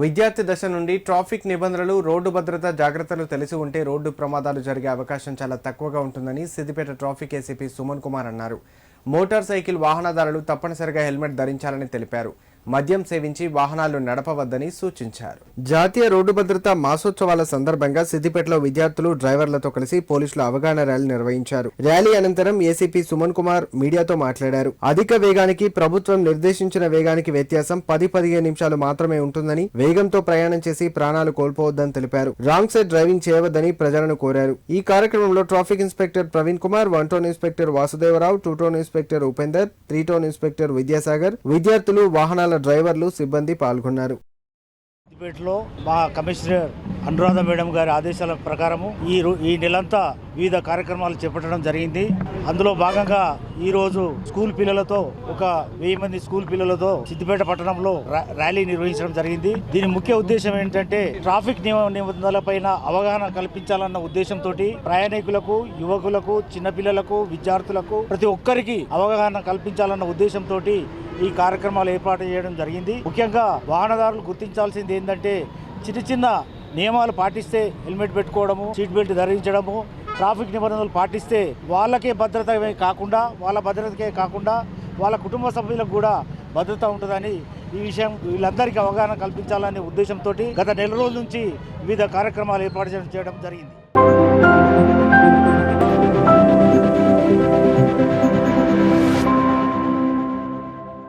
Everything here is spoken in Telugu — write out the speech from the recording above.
విద్యార్థి దశ నుండి ట్రాఫిక్ నిబంధనలు రోడ్డు భద్రత జాగ్రత్తలు తెలిసి ఉంటే రోడ్డు ప్రమాదాలు జరిగే అవకాశం చాలా తక్కువగా ఉంటుందని సిద్దిపేట ట్రాఫిక్ ఏసీపీ సుమన్ కుమార్ అన్నారు. మోటార్ సైకిల్ వాహనదారులు తప్పనిసరిగా హెల్మెట్ ధరించాలని తెలిపారు. మద్యం సేవించి వాహనాలు నడపవద్దని సూచించారు. జాతీయ రోడ్డు భద్రత మాసోత్సవాల సందర్భంగా సిద్దిపేటలో విద్యార్థులు డ్రైవర్లతో కలిసి పోలీసులు అవగాహన ర్యాలీ నిర్వహించారు. ర్యాలీ అనంతరం ఏసీపీ సుమన్ కుమార్ మీడియాతో మాట్లాడారు. అధిక వేగానికి ప్రభుత్వం నిర్దేశించిన వేగానికి వ్యత్యాసం పది పదిహేను నిమిషాలు మాత్రమే ఉంటుందని వేగంతో ప్రయాణం చేసి ప్రాణాలు కోల్పోవద్దని తెలిపారు. రాంగ్ సైడ్ డ్రైవింగ్ చేయవద్దని ప్రజలను కోరారు. ఈ కార్యక్రమంలో traffic inspector Praveen Kumar one town inspector Vasudevarao two town inspector Upender three town inspector Vidyasagar విద్యార్థులు వాహనాల డ్రైవర్లు సిబ్బంది పాల్గొన్నారు. సిద్దిపేటలో మా కమిషనర్ అనురాధ మేడం గారి ఆదేశాల ప్రకారము ఈ రో- ఈ నెలంతా వివిధ కార్యక్రమాలు చేపట్టడం జరిగింది. అందులో భాగంగా ఈ రోజు స్కూల్ పిల్లలతో ఒక వెయ్యి మంది స్కూల్ పిల్లలతో సిద్దిపేట పట్టణంలో ర్యాలీ నిర్వహించడం జరిగింది. దీని ముఖ్య ఉద్దేశం ఏంటంటే ట్రాఫిక్ నియమ నిబంధనలపైన అవగాహన కల్పించాలన్న ఉద్దేశంతో ప్రయాణికులకు యువకులకు చిన్నపిల్లలకు విద్యార్థులకు ప్రతి ఒక్కరికి అవగాహన కల్పించాలన్న ఉద్దేశంతో ఈ కార్యక్రమాలు ఏర్పాటు చేయడం జరిగింది. ముఖ్యంగా వాహనదారులు గుర్తించాల్సింది ఏంటంటే చిన్న చిన్న నియమాలు పాటిస్తే హెల్మెట్ పెట్టుకోవడము సీట్ బెల్ట్ ధరించడము ట్రాఫిక్ నిబంధనలు పాటిస్తే వాళ్ళకే భద్రత కాకుండా వాళ్ళ భద్రతకే కాకుండా వాళ్ళ కుటుంబ సభ్యులకు కూడా భద్రత ఉంటుందని ఈ విషయం వీళ్ళందరికీ అవగాహన కల్పించాలనే ఉద్దేశంతో గత నెల రోజుల నుంచి వివిధ కార్యక్రమాలు ఏర్పాటు చేయడం జరిగింది.